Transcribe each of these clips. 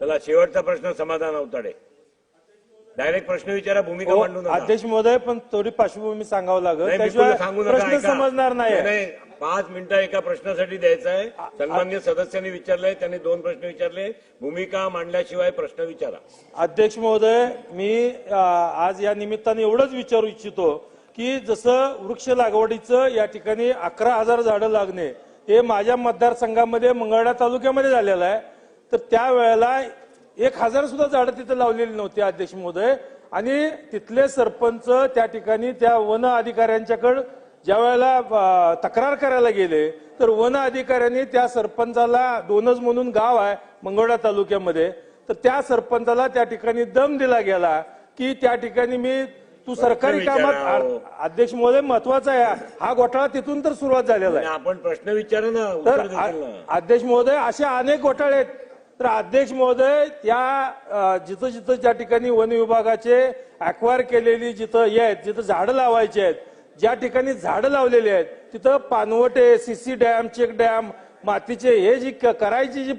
चला शेवटचा प्रश्न समाधान अवताडे. डायरेक्ट प्रश्न विचारा भूमिका हो, मांडू नका. अध्यक्ष महोदय पण थोडी पार्श्वभूमी सांगावं लागेल. नाही, त्याशिवाय बिलकुल सांगू नका प्रश्न ऐका. समजणार नाही नाही पाच मिनिटं एका प्रश्नासाठी द्यायचं आहे. सन्मान्य सदस्यांनी विचारलंय त्यांनी दोन प्रश्न विचारले. भूमिका मांडल्याशिवाय प्रश्न विचारा. अध्यक्ष महोदय मी अ, आज या निमित्ताने एवढंच विचारू इच्छितो की जसं वृक्ष लागवडीचं या ठिकाणी अकरा हजार झाडं लागणे हे माझ्या मतदारसंघामध्ये मंगळवेढा तालुक्यामध्ये झालेलं आहे. तर त्यावेळेला एक हजार सुद्धा झाडं तिथे लावलेली नव्हती अध्यक्ष महोदय आणि तिथले सरपंच त्या ठिकाणी त्या वन अधिकाऱ्यांच्याकडे ज्या वेळेला तक्रार करायला गेले तर वन अधिकाऱ्यांनी त्या सरपंचाला दोनच म्हणून गाव आहे मंगळवेढा तालुक्यामध्ये. तर त्या सरपंचाला त्या ठिकाणी दम दिला गेला की त्या ठिकाणी मी तू सरकारी कामात हो. अध्यक्ष महोदय महत्त्वाचा आहे. हा घोटाळा तिथून तर सुरुवात झालेला आहे. आपण प्रश्न विचारा ना तर अध्यक्ष महोदय असे अनेक घोटाळे आहेत. तर अध्यक्ष महोदय त्या जिथं जिथं ज्या ठिकाणी वन विभागाचे अक्वायर केलेली जिथं आहेत जिथं झाडं लावायची आहेत ज्या ठिकाणी झाडं लावलेली आहेत तिथं पानवटे सीसी डॅम चेक डॅम मातीचे हे जी करायची जी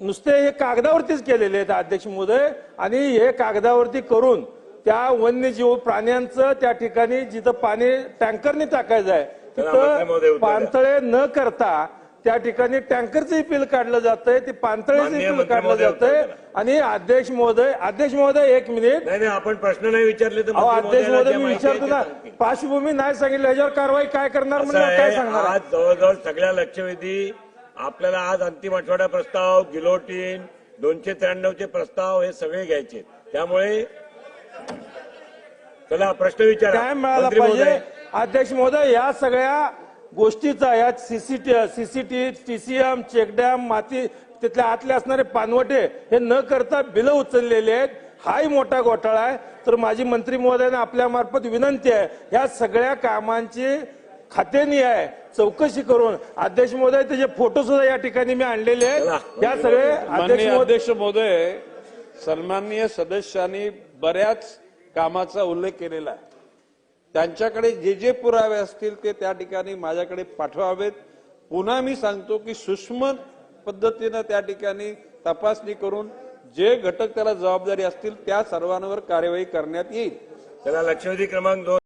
नुसते हे कागदावरतीच केलेले आहेत अध्यक्ष महोदय आणि हे कागदावरती करून त्या वन्यजीव प्राण्यांचं त्या ठिकाणी जिथं पाणी टँकरने टाकायचं आहे तिथं. पाणतळे न करता त्या ठिकाणी टँकरचंही बिल काढलं जातंय ते पाणतळेचंही माननीय बिल काढलं जातंय. द्या. आणि अध्यक्ष महोदय अध्यक्ष महोदय एक मिनिट. नाही नाही आपण प्रश्न नाही विचारले तर अध्यक्ष महोदय मी आहे विचारतो ते ना. पार्श्वभूमी नाही सांगितलं ह्याच्यावर कारवाई काय करणार म्हणजे काय आहे, सांगणार? आज जवळजवळ सगळ्या लक्षवेधी आपल्याला आज अंतिम आठवडा प्रस्ताव गिलोटीन दोनशे त्र्याण्णवचे प्रस्ताव हे सगळे घ्यायचे. त्यामुळे चला प्रश्न विचारा. काय मिळाला पाहिजे? अध्यक्ष महोदय या सगळ्या गोष्टीचा या सीसीटी सीसीटी टीसीएम चेकडॅम माती तिथल्या आतले असणारे पानवटे हे न करता बिलं उचललेले आहेत. हाही मोठा घोटाळा आहे. तर माझी मंत्री महोदयांना आपल्या मार्फत विनंती आहे. या सगळ्या कामांची खातेनी आहे. चौकशी करून अध्यक्ष महोदय त्याचे फोटो सुद्धा या ठिकाणी मी आणलेले आहेत. या सगळे अध्यक्ष महोदय सन्माननीय सदस्यांनी बऱ्याच कामाचा उल्लेख केलेला आहे. त्यांच्याकडे जे जे पुरावे असतील ते त्या ठिकाणी माझ्याकडे पाठवावेत. पुन्हा मी सांगतो की सूक्ष्म पद्धतीनं त्या ठिकाणी तपासणी करून जे घटक त्याला जबाबदारी असतील त्या सर्वांवर कार्यवाही करण्यात येईल. त्याला लक्षवेधी क्रमांक दोन.